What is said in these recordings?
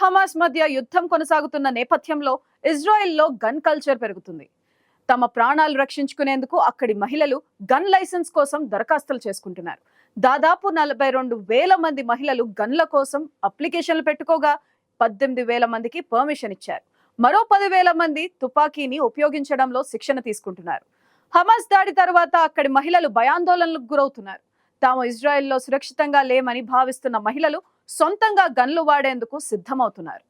Hamas మధ్య యుద్ధం కొనసాగుతున్న నేపథ్యంలో ఇజ్రాయెల్లో గన్ కల్చర్ పెరుగుతుంది. తమ ప్రాణాలు రక్షించుకునేందుకు అక్కడి మహిళలు గన్ లైసెన్స్ కోసం దరఖాస్తులు చేసుకుంటున్నారు. దాదాపు నలభై రెండు వేల మంది మహిళలు గన్ల కోసం అప్లికేషన్లు పెట్టుకోగా పద్దెనిమిది వేల మందికి పర్మిషన్ ఇచ్చారు. మరో పదివేల మంది తుపాకీని ఉపయోగించడంలో శిక్షణ తీసుకుంటున్నారు. హమాస్ దాడి తర్వాత అక్కడి మహిళలు భయాందోళనలకు గురవుతున్నారు. తాము ఇజ్రాయెల్లో సురక్షితంగా లేమని భావిస్తున్న మహిళలు సొంతంగా గన్లు వాడేందుకు సిద్ధమవుతున్నారు.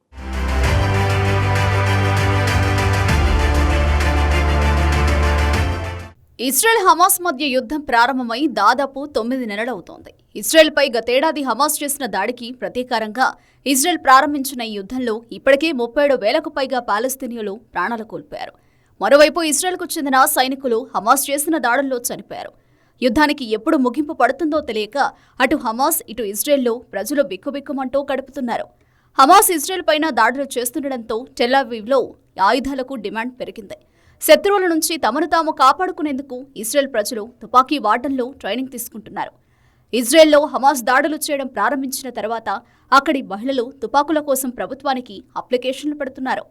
ఇస్రాయెల్ హమాస్ మధ్య యుద్ధం ప్రారంభమై దాదాపు తొమ్మిది నెలలవుతోంది. ఇస్రాయెల్పై గతేడాది హమాస్ చేసిన దాడికి ప్రతీకారంగా ఇజ్రాయెల్ ప్రారంభించిన ఈ యుద్ధంలో ఇప్పటికే ముప్పై ఏడు వేలకు పైగా పాలస్తీనియులు ప్రాణాలు కోల్పోయారు. మరోవైపు ఇస్రాయెల్కు చెందిన సైనికులు హమాస్ చేసిన దాడుల్లో చనిపోయారు. యుద్ధానికి ఎప్పుడు ముగింపు పడుతుందో తెలియక అటు హమాస్ ఇటు ఇజ్రాయెల్లో ప్రజలు బిక్కుబిక్కుమంటూ గడుపుతున్నారు. హమాస్ ఇజ్రాయెల్ పైన దాడులు చేస్తుండటంతో టెల్లావీవ్లో ఆయుధాలకు డిమాండ్ పెరిగింది. శత్రువుల నుంచి తమను తాము కాపాడుకునేందుకు ఇజ్రాయెల్ ప్రజలు తుపాకీ వాడడంలో ట్రైనింగ్ తీసుకుంటున్నారు. ఇజ్రాయెల్లో హమాస్ దాడులు చేయడం ప్రారంభించిన తర్వాత అక్కడి మహిళలు తుపాకుల కోసం ప్రభుత్వానికి అప్లికేషన్లు పెడుతున్నారు.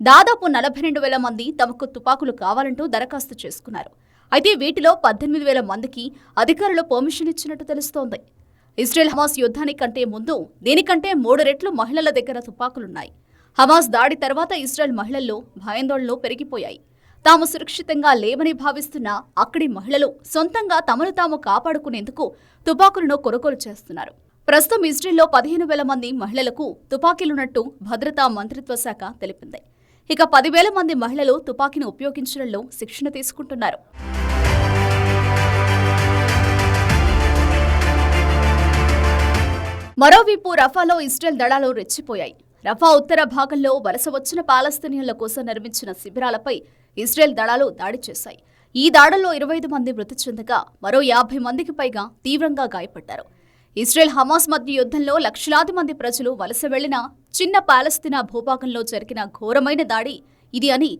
దాదాపు నలభై రెండు వేల మంది తమకు తుపాకులు కావాలంటూ దరఖాస్తు చేసుకున్నారు. అయితే వీటిలో పద్దెనిమిది వేల మందికి అధికారులు పర్మిషన్ ఇచ్చినట్టు తెలుస్తోంది. ఇజ్రాయెల్ హమాస్ యుద్ధానికంటే ముందు దీనికంటే మూడు రెట్లు మహిళల దగ్గర తుపాకులున్నాయి. హమాస్ దాడి తర్వాత ఇజ్రాయెల్ మహిళల్లో భయాందోళనలు పెరిగిపోయాయి. తాము సురక్షితంగా లేవని భావిస్తున్న అక్కడి మహిళలు సొంతంగా తమను తాము కాపాడుకునేందుకు తుపాకులను కొనుగోలు చేస్తున్నారు. ప్రస్తుతం ఇజ్రాయెల్లో పదిహేను వేల మంది మహిళలకు తుపాకీలున్నట్టు భద్రతా మంత్రిత్వ శాఖ తెలిపింది. ఇక పదివేల మంది మహిళలు తుపాకీని ఉపయోగించడంలో శిక్షణ తీసుకుంటున్నారు. మరోవైపు రఫాలో ఇజ్రాయెల్ దళాలు రెచ్చిపోయాయి. రఫా ఉత్తర భాగంలో వలస వచ్చిన పాలస్తీనియన్ల కోసం నిర్మించిన శిబిరాలపై ఇస్రాయెల్ దళాలు దాడి చేశాయి. ఈ దాడుల్లో ఇరవై ఐదు మంది మృతి చెందగా మరో యాభై మందికి పైగా తీవ్రంగా గాయపడ్డారు. ఇస్రాయెల్ హమాస్ మధ్య యుద్ధంలో లక్షలాది మంది ప్రజలు వలస వెళ్ళిన చిన్న పాలస్తీనా భూభాగంలో జరిగిన ఘోరమైన దాడి ఇది అని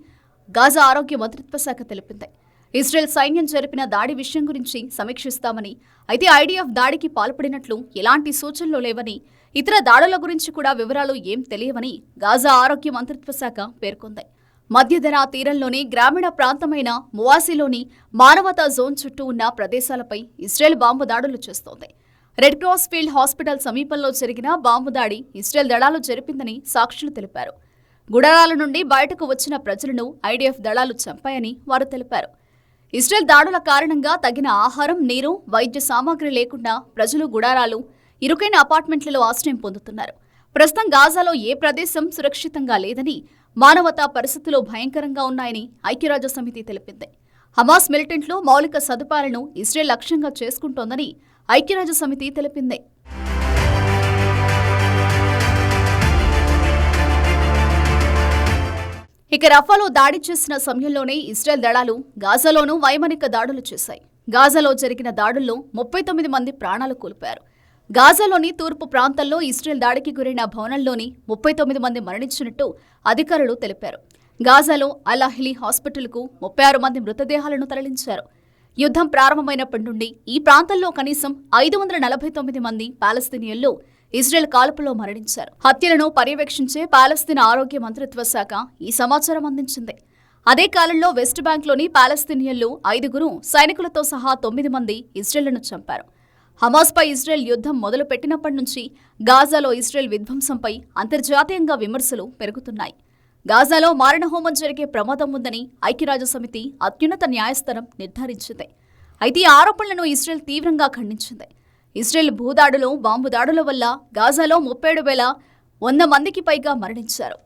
గాజా ఆరోగ్య మంత్రిత్వ శాఖ తెలిపింది. ఇస్రాయెల్ సైన్యం జరిపిన దాడి విషయం గురించి సమీక్షిస్తామని అయితే ఐడిఎఫ్ దాడికి పాల్పడినట్లు ఎలాంటి సూచనలు లేవని ఇతర దాడుల గురించి కూడా వివరాలు ఏం తెలియవని గాజా ఆరోగ్య మంత్రిత్వ శాఖ పేర్కొంది. మధ్యధరా తీరంలోని గ్రామీణ ప్రాంతమైన మువాసిలోని మానవతా జోన్ చుట్టూ ఉన్న ప్రదేశాలపై ఇస్రాయెల్ బాంబు దాడులు చేస్తోంది. రెడ్ క్రాస్ ఫీల్డ్ హాస్పిటల్ సమీపంలో జరిగిన బాంబు దాడి ఇస్రాయెల్ దళాలు జరిపిందని సాక్షులు తెలిపారు. గుడారాల నుండి బయటకు వచ్చిన ప్రజలను ఐడిఎఫ్ దళాలు చంపాయని వారు తెలిపారు. ఇజ్రాయెల్ దాడుల కారణంగా తగిన ఆహారం నీరు వైద్య సామాగ్రి లేకుండా ప్రజలు గుడారాలు ఇరుకైన అపార్ట్మెంట్లలో ఆశ్రయం పొందుతున్నారు. ప్రస్తుతం గాజాలో ఏ ప్రదేశం సురక్షితంగా లేదని మానవతా పరిస్థితులు భయంకరంగా ఉన్నాయని ఐక్యరాజ్య సమితి తెలిపింది. హమాస్ మిలిటెంట్లు మౌలిక సదుపాయాలను ఇజ్రాయెల్ లక్ష్యంగా చేసుకుంటోందని ఐక్యరాజ్య సమితి తెలిపింది. ఇక రఫాలో దాడి చేసిన సమయంలోనే ఇస్రాయెల్ దళాలు గాజాలోనూ వైమానిక దాడులు చేశాయి. గాజాలో జరిగిన దాడుల్లో ముప్పై తొమ్మిది మంది ప్రాణాలు కోల్పోయారు. గాజాలోని తూర్పు ప్రాంతంలో ఇస్రాయెల్ దాడికి గురైన భవనంలోని ముప్పై తొమ్మిది మంది మరణించినట్టు అధికారులు తెలిపారు. గాజాలో అలాహిలీ హాస్పిటల్కు ముప్పై ఆరు మంది మృతదేహాలను తరలించారు. యుద్ధం ప్రారంభమైనప్పటి నుండి ఈ ప్రాంతంలో కనీసం ఐదు వందల నలభై తొమ్మిది మంది పాలస్తీనియన్లు ఇజ్రాయెల్ కాల్పులో మరణించారు. హత్యలను పర్యవేక్షించే పాలస్తీన్ ఆరోగ్య మంత్రిత్వ శాఖ ఈ సమాచారం అందించింది. అదే కాలంలో వెస్ట్ బ్యాంక్లోని పాలస్తీనియన్లు ఐదుగురు సైనికులతో సహా తొమ్మిది మంది ఇజ్రాయెల్ను చంపారు. హమాస్పై ఇజ్రాయెల్ యుద్ధం మొదలు పెట్టినప్పటి నుంచి గాజాలో ఇజ్రాయెల్ విధ్వంసంపై అంతర్జాతీయంగా విమర్శలు పెరుగుతున్నాయి. గాజాలో మారణహోమం జరిగే ప్రమాదం ఉందని ఐక్యరాజ్యసమితి అత్యున్నత న్యాయస్థానం నిర్ధారించింది. అయితే ఈ ఆరోపణలను ఇజ్రాయెల్ తీవ్రంగా ఖండించింది. ఇజ్రాయెల్ భూదాడులు బాంబు దాడుల వల్ల గాజాలో ముప్పై ఏడు వేల వంద మందికి పైగా మరణించారు.